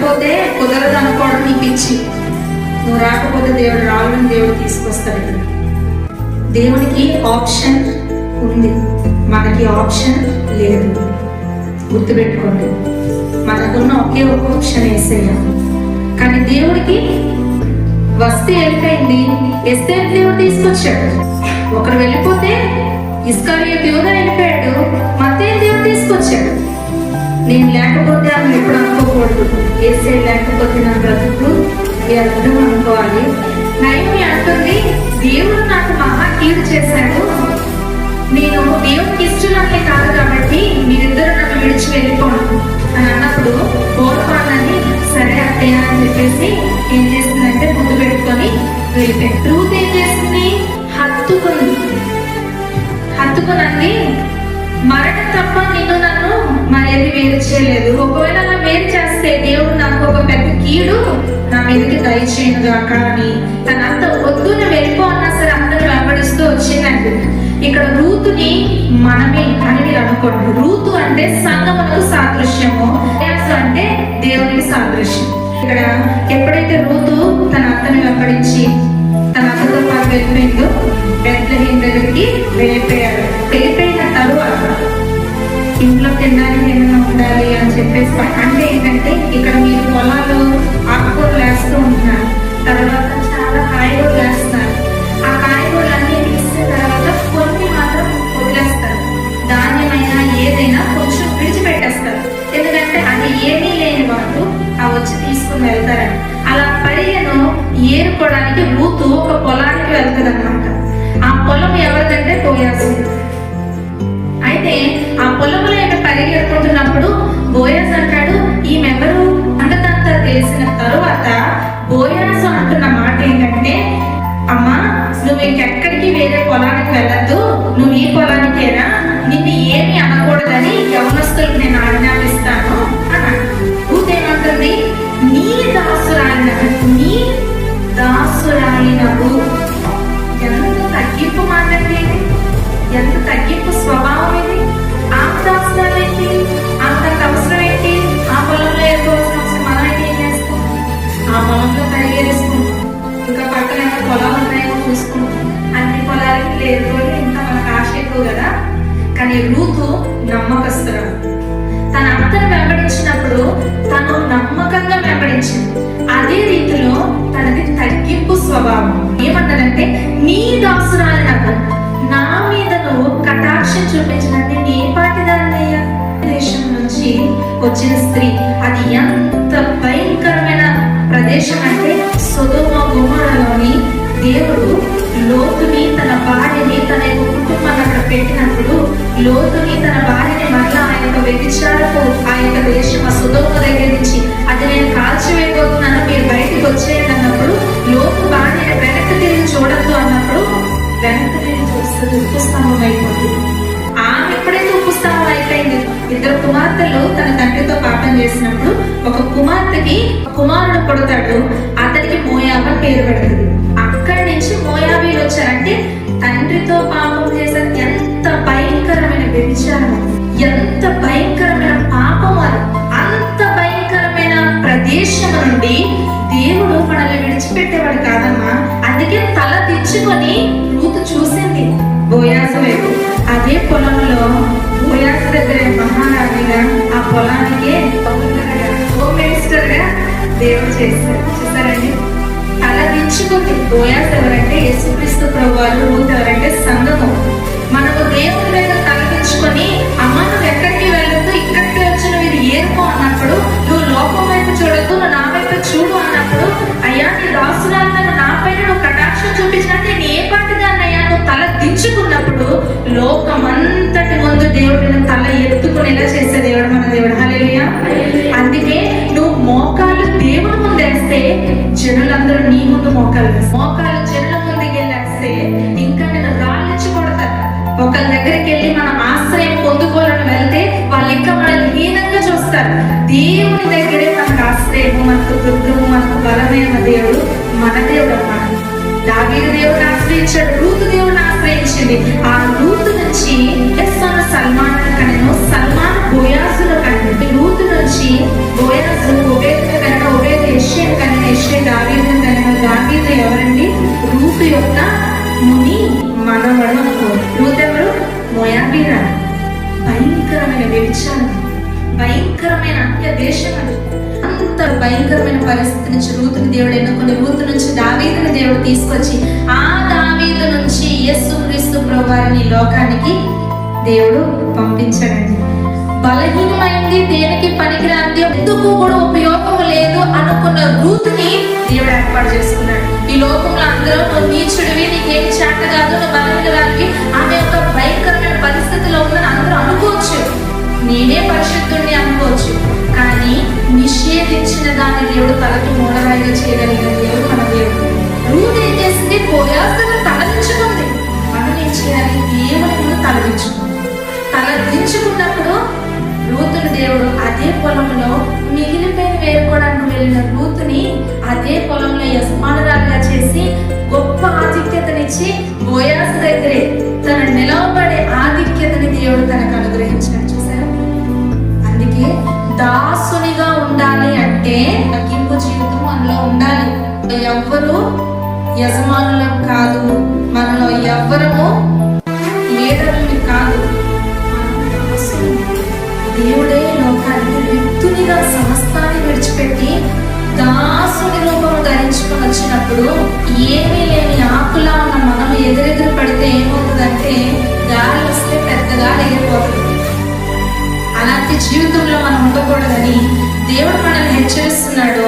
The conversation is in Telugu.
రాకపోతే కుదరదు అనుకోవడం నీకు ఇచ్చి నువ్వు రాకపోతే దేవుడు రావాలని దేవుడు తీసుకొస్తాడు ఇక్కడ. దేవునికి ఆప్షన్ ఉంది. మనకి ఆప్షన్ లేదు. గుర్తుపెట్టుకోండి. మనకున్న ఒకే ఒక ఆప్షన్ వేసేయ కానీ దేవుడికి వస్తే వెళ్ళిపోయింది ఎస్తే దేవుడు తీసుకొచ్చాడు? ఒకరు వెళ్ళిపోతే ఇస్కారియ దేవుడు వెళ్ళిపోయాడు? అర్థం అనుకోవాలి. నయమి అంటుంది దేవుడు నాకు మహా కీడు చేశాడు. నేను దేవుడికి ఇష్టమే కాదు కాబట్టి మీరిద్దరు నన్ను విడిచి వెళ్ళిపోను అని అన్నప్పుడు కోరుకోవాలని సరే అత్తయ్య అని చెప్పేసి ఏం చేస్తుందంటే ముందు పెట్టుకొని వెళ్ళిపోయింది. ట్రూత్ ఏం చేసింది హత్తుకుంది. హత్తుకునండి మరణం తప్ప నిన్ను నన్ను మరేది వేరు చేయలేదు. ఒకవేళ నాకు ఒక పెద్ద కీడు నా మీదకి దయచేయను గాక అని. తనంత వద్దు నువ్వు వెళ్ళిపో అన్నా సరే అందరూ వెంబడిస్తూ వచ్చిందండి. ఇక్కడ రూతుని మనమే అని మీరు అనుకోండి. రూతు అంటే సంగమునకు సాదృశ్యము. అంటే దేవునికి సాదృశ్యం. ఇక్కడ ఎప్పుడైతే రూతు తన అత్తని వెంబడించి తన అత్తతో పాటు వెళ్ళిపోయిందో బెత్లహీం దగ్గరికి వెళ్ళిపోయాడు. వెళ్ళిపోయిన తరువాత ఇంట్లో తినడానికి ఏమైనా ఉండాలి? అని చెప్పేసి పక్కన ఏరుకోవడానికి రూతు ఒక పొలానికి వెళ్తుంది ఆ పొలం ఎవరిదంటే బోయాసు. అయితే ఆ పొలంలో యొక్క పరిగెడుకుంటున్నప్పుడు బోయాస్ అంటాడు ఈమెవరు అంతదంతా తెలిసిన తరువాత బోయాసు అంటున్న మాట ఏంటంటే అమ్మా నువ్వు ఇంకెక్కడికి వేరే పొలానికి వెళ్ళద్దు. ఆ పొలంలో పరిగెరుసుకుంటాం ఇంకా పక్కన పొలాలు ఉన్నాయో చూసుకుంటాం అన్ని పొలాలకి లేదు ఇంకా మనకు ఆశ ఎక్కువ కదా కానీ రూతు నమ్మకస్తురాలు తన అత్తను వెంబడించినప్పుడు తను నమ్మకంగా వెంబడించింది అదే రీతిలో తనది తగ్గింపు స్వభావం ఏమన్నదంటే నీ దాసురాలు నాకు నా మీద నువ్వు కటాక్షం చూపించినది నీ పాటిదారులయ్యా దేశం నుంచి వచ్చిన స్త్రీ అది ఎంత దేవుడు లోతుని తన భార్యని తన యొక్క కుటుంబాన్ని అక్కడ పెట్టినప్పుడు లోతుని తన భార్యని మరలా ఆయన యొక్క వ్యభిచారపు ఆ యొక్క దేశం ఆ సుధోమ దగ్గర నుంచి అది నేను కాల్చివేయబోతున్నాను మీరు బయటికి వచ్చేయండి అన్నప్పుడు లోతు భార్యని వెనక్కి తిరిగి చూడద్దు అన్నప్పుడు వెనక్కి తిరిగి చూస్తుంది ఉప్పుస్తంభం అయిపోతుంది. ఆమె ఎప్పుడైతే ఉప్పు అయిపోయింది. ఇద్దరు కుమార్తెలు తన తండ్రితో పాపం చేసినప్పుడు ఒక కుమార్తెకి కుమారుడు కొడతాడు అతనికి మోయాబ పేరు పెడుతుంది నుంచి మోయాబీలు వచ్చారంటే తండ్రితో పాపం చేసిన ఎంత భయంకరమైన వ్యభిచారం ఎంత భయంకరమైన పాపం అది అంత భయంకరమైన ప్రదేశం నుండి దేవుడు మనల్ని విడిచిపెట్టేవాడు కాదమ్మా. అందుకే తల తెచ్చుకొని రూతు చూసింది బోయాస వైపు అదే పొలంలో బోయాస దగ్గర మహారాణిగా ఆ పొలానికే హోమ్ మినిస్టర్గా దేవుడు చేశారు. చూసారండి? తల దించుకుంది ఎవరంటే యేసుక్రీస్తు ప్రభు వాళ్ళు ఎవరంటే సంఘము. మనకు దేవుని దగ్గర తలదించుకొని అమ్మ నువ్వు ఎక్కడికి వెళ్ళొద్దు ఇక్కడికి వచ్చి నువ్వు ఇది అన్నప్పుడు నువ్వు లోపం వైపు చూడొద్దు నువ్వు నా వైపు చూడు అన్నప్పుడు అయ్యా నీ దాసురాలను నా పైన నువ్వు కటాక్షం చూపించినట్టు నేను ఏ పాటిదాన్ని అయ్యా? నువ్వు తల దించుకున్నప్పుడు లోకమంతటి ముందు దేవుడు తల ఎత్తుకునేలా చేసే దేవుడు మన దేవుడు. జనులందరూ నీ ముందు మోకాలు మోకాలు జనుల ముందుకు వెళ్ళేస్తే ఇంకా నేను రాళ్ళిచ్చి కొడతారు. ఒకరి దగ్గరికి వెళ్ళి మనం ఆశ్రయం పొందుకోవాలని వెళ్తే వాళ్ళు ఇంకా మనల్ని హీనంగా చూస్తారు. దేవుని దగ్గరే మనకు ఆశ్రయము మనకు దుర్గము మనకు బలమైన దేవుడు మన దేవుడు అన్నాడు దావీదు దేవుడు ఆశ్రయించాడు రూతు దేవుడిని ఆశ్రయించింది. ఆ రూతు నుంచి సల్మాన్ కనెను సల్మాన్ బోయాసులో కనెను రూతు నుంచి మనవడు అనుకోండి రూత్ భయంకరమైన వ్యభిచారం భయంకరమైన అంత్య దేశం అది. అంత భయంకరమైన పరిస్థితి నుంచి రూతుని దేవుడు ఎన్నుకొని రూతు నుంచి దావీదుని దేవుడు తీసుకొచ్చి ఆ దావీదు నుంచి యేసు క్రీస్తు ప్రభువారిని లోకానికి దేవుడు పంపించాడండి. బలహీనమైంది దేనికి పనికిరాంది ఎందుకు కూడా ఉపయోగం లేదు అనుకున్న రూతుని దేవుడు ఏర్పాటు చేసుకున్నాడు. ఈ లోకంలో అందరూ నీచుడు తలదించుకున్నప్పుడు రూతుని దేవుడు అదే పొలంలో మిగిలిపోయిన వేరుకోవడానికి వెళ్ళిన రూతుని అదే పొలంలో యజమానురాలుగా చేసి గొప్ప ఆధిక్యతనిచ్చి బోయాసు దగ్గరే తన నిలవబడే ఆధిక్యతని దేవుడు తనకు అనుగ్రహించాడు చూసారు అందుకే దాసునిగా ఉండాలి అంటే తగ్గింపు జీవితం అందులో ఉండాలి. ఎవ్వరు యజమానులం కాదు మన రూపము వచ్చినప్పుడు ఏమీ లేని ఆకులా ఉన్న మనం ఎదురెదురు పడితే ఏమవుతుందంటే గాలి వస్తే పెద్దగా ఎగిరిపోతుంది అలాంటి జీవితంలో మనం ఉండకూడదని దేవుడు మనల్ని హెచ్చరిస్తున్నాడు.